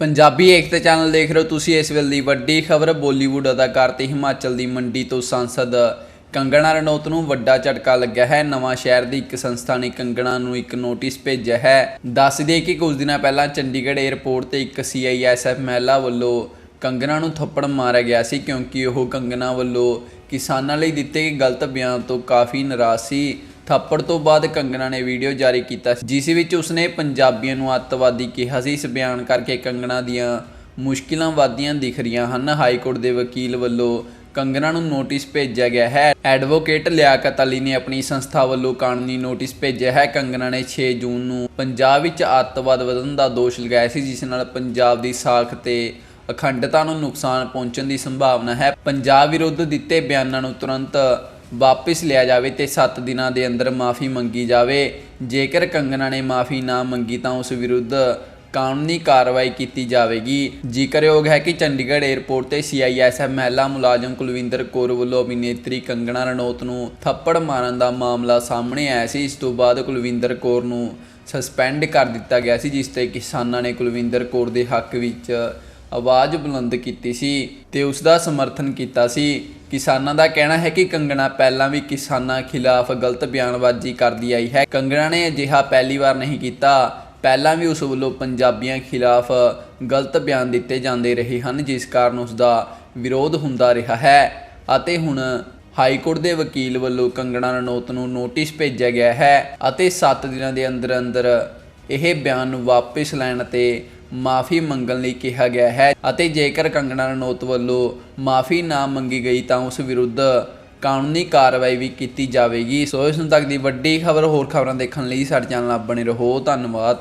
ਪੰਜਾਬੀ ਏਕਤਾ channel ਦੇਖ ਰਹੇ ਹੋ ਤੁਸੀਂ ਇਸ ਵੇਲੇ ਦੀ ਵੱਡੀ ਖਬਰ, ਬਾਲੀਵੁੱਡ ਅਦਾਕਾਰ ਤੇ ਹਿਮਾਚਲ ਦੀ ਮੰਡੀ ਤੋਂ ਸੰਸਦ ਕੰਗਣਾ ਰਣੌਤ ਨੂੰ ਵੱਡਾ ਝਟਕਾ ਲੱਗਿਆ ਹੈ। ਨਵਾਂ ਸ਼ਹਿਰ ਦੀ ਇੱਕ ਸੰਸਥਾ ਨੇ ਕੰਗਣਾ ਨੂੰ ਇੱਕ ਨੋਟਿਸ ਭੇਜਿਆ ਹੈ। ਦੱਸ ਦਈਏ ਕਿ ਕੁਝ ਦਿਨਾਂ ਪਹਿਲਾਂ ਚੰਡੀਗੜ੍ਹ 에ਅਰਪੋਰਟ ਤੇ ਇੱਕ ਸੀਆਈਐਸਐਫ ਮਹਿਲਾ ਵੱਲੋਂ ਕੰਗਣਾ ਨੂੰ ਥੱਪੜ ਮਾਰਿਆ ਗਿਆ ਸੀ ਕਿਉਂਕਿ ਉਹ ਕੰਗਣਾ ਵੱਲੋਂ ਕਿਸਾਨਾਂ ਲਈ ਦਿੱਤੇ ਗਏ ਗਲਤ ਬਿਆਨ ਤੋਂ ਕਾਫੀ ਨਾਰਾਜ਼ ਸੀ। ਥੱਪੜ ਤੋਂ ਬਾਅਦ ਕੰਗਣਾ ਨੇ ਵੀਡੀਓ ਜਾਰੀ ਕੀਤਾ ਜਿਸ ਵਿੱਚ ਉਸਨੇ ਪੰਜਾਬੀਆਂ ਨੂੰ ਅੱਤਵਾਦੀ ਕਿਹਾ ਸੀ। ਇਸ ਬਿਆਨ ਕਰਕੇ ਕੰਗਣਾ ਦੀਆਂ ਮੁਸ਼ਕਿਲਾਂ ਵਧਦੀਆਂ ਦਿਖ ਰਹੀਆਂ ਹਨ। ਹਾਈ ਕੋਰਟ ਦੇ ਵਕੀਲ ਵੱਲੋਂ ਕੰਗਣਾ ਨੂੰ ਨੋਟਿਸ ਭੇਜਿਆ ਗਿਆ ਹੈ। ਐਡਵੋਕੇਟ ਲਿਆਕਤ ਅਲੀ ਨੇ ਆਪਣੀ ਸੰਸਥਾ ਵੱਲੋਂ ਕਾਨੂੰਨੀ ਨੋਟਿਸ ਭੇਜਿਆ ਹੈ। ਕੰਗਣਾ ਨੇ 6 ਜੂਨ ਨੂੰ ਪੰਜਾਬ ਵਿੱਚ ਅੱਤਵਾਦ ਵਧਣ ਦਾ ਦੋਸ਼ ਲਗਾਇਆ ਸੀ, ਜਿਸ ਨਾਲ ਪੰਜਾਬ ਦੀ ਸਾਖ ਤੇ ਅਖੰਡਤਾ ਨੂੰ ਨੁਕਸਾਨ ਪਹੁੰਚਣ ਦੀ ਸੰਭਾਵਨਾ ਹੈ। ਪੰਜਾਬ ਵਿਰੁੱਧ ਦਿੱਤੇ ਬਿਆਨਾਂ ਨੂੰ ਤੁਰੰਤ ਵਾਪਿਸ ਲਿਆ ਜਾਵੇ ਤੇ 7 ਦਿਨਾਂ ਦੇ ਅੰਦਰ ਮਾਫੀ ਮੰਗੀ ਜਾਵੇ। ਜੇਕਰ ਕੰਗਨਾ ਨੇ ਮਾਫੀ ਨਾ ਮੰਗੀ ਤਾਂ ਉਸ ਵਿਰੁੱਧ ਕਾਨੂੰਨੀ ਕਾਰਵਾਈ ਕੀਤੀ ਜਾਵੇਗੀ। ਜ਼ਿਕਰਯੋਗ ਹੈ ਕਿ ਚੰਡੀਗੜ੍ਹ 에ਅਰਪੋਰਟ ਤੇ ਸੀਆਈਐਸਐਫ ਮਹਿਲਾ ਮੁਲਾਜ਼ਮ ਕੁਲਵਿੰਦਰ ਕੌਰ ਵੱਲੋਂ ਅਭਿਨੇਤਰੀ ਕੰਗਣਾ ਰਣੌਤ ਨੂੰ ਥੱਪੜ ਮਾਰਨ ਦਾ ਮਾਮਲਾ ਸਾਹਮਣੇ ਆਇਆ ਸੀ। ਇਸ ਤੋਂ ਬਾਅਦ ਕੁਲਵਿੰਦਰ ਕੌਰ ਨੂੰ ਸਸਪੈਂਡ ਕਰ ਦਿੱਤਾ ਗਿਆ ਸੀ, ਜਿਸ ਤੇ ਕਿਸਾਨਾਂ ਨੇ ਕੁਲਵਿੰਦਰ ਕੌਰ ਦੇ ਹੱਕ ਵਿੱਚ ਆਵਾਜ਼ ਬੁਲੰਦ ਕੀਤੀ ਸੀ ਤੇ ਉਸ ਦਾ ਸਮਰਥਨ ਕੀਤਾ ਸੀ। ਕਿਸਾਨਾਂ ਦਾ ਕਹਿਣਾ ਹੈ ਕਿ ਕੰਗਣਾ ਪਹਿਲਾਂ ਵੀ ਕਿਸਾਨਾਂ ਖਿਲਾਫ ਗਲਤ ਬਿਆਨਬਾਜ਼ੀ ਕਰਦੀ ਆਈ ਹੈ। ਕੰਗਣਾ ਨੇ ਅਜਿਹਾ ਪਹਿਲੀ ਵਾਰ ਨਹੀਂ ਕੀਤਾ। ਪਹਿਲਾਂ ਵੀ ਉਸ ਵੱਲੋਂ ਪੰਜਾਬੀਆਂ ਖਿਲਾਫ ਗਲਤ ਬਿਆਨ ਦਿੱਤੇ ਜਾਂਦੇ ਰਹੇ ਹਨ, ਜਿਸ ਕਾਰਨ ਉਸ ਦਾ ਵਿਰੋਧ ਹੁੰਦਾ ਰਿਹਾ ਹੈ। ਅਤੇ ਹੁਣ ਹਾਈ ਕੋਰਟ ਦੇ ਵਕੀਲ ਵੱਲੋਂ ਕੰਗਣਾ ਰਣੌਤ ਨੂੰ ਨੋਟਿਸ ਭੇਜਿਆ ਗਿਆ ਹੈ ਅਤੇ 7 ਦਿਨਾਂ ਦੇ ਅੰਦਰ ਅੰਦਰ ਇਹ ਬਿਆਨ ਨੂੰ ਵਾਪਸ ਲੈਣ 'ਤੇ ਮਾਫੀ ਮੰਗਣ ਲਈ ਕਿਹਾ ਗਿਆ ਹੈ ਅਤੇ ਜੇਕਰ ਕੰਗਣਾ ਰਣੌਤ ਵੱਲੋਂ ਮਾਫੀ ਨਾ ਮੰਗੀ ਗਈ ਤਾਂ ਉਸ ਵਿਰੁੱਧ ਕਾਨੂੰਨੀ ਕਾਰਵਾਈ ਵੀ ਕੀਤੀ ਜਾਵੇਗੀ। ਸੋ ਇਸ ਨੂੰ ਤੱਕ ਦੀ ਵੱਡੀ ਖਬਰ, ਹੋਰ ਖਬਰਾਂ ਦੇਖਣ ਲਈ ਸਾਡੇ ਚੈਨਲ ਨਾਲ ਬਣੇ ਰਹੋ। ਧੰਨਵਾਦ।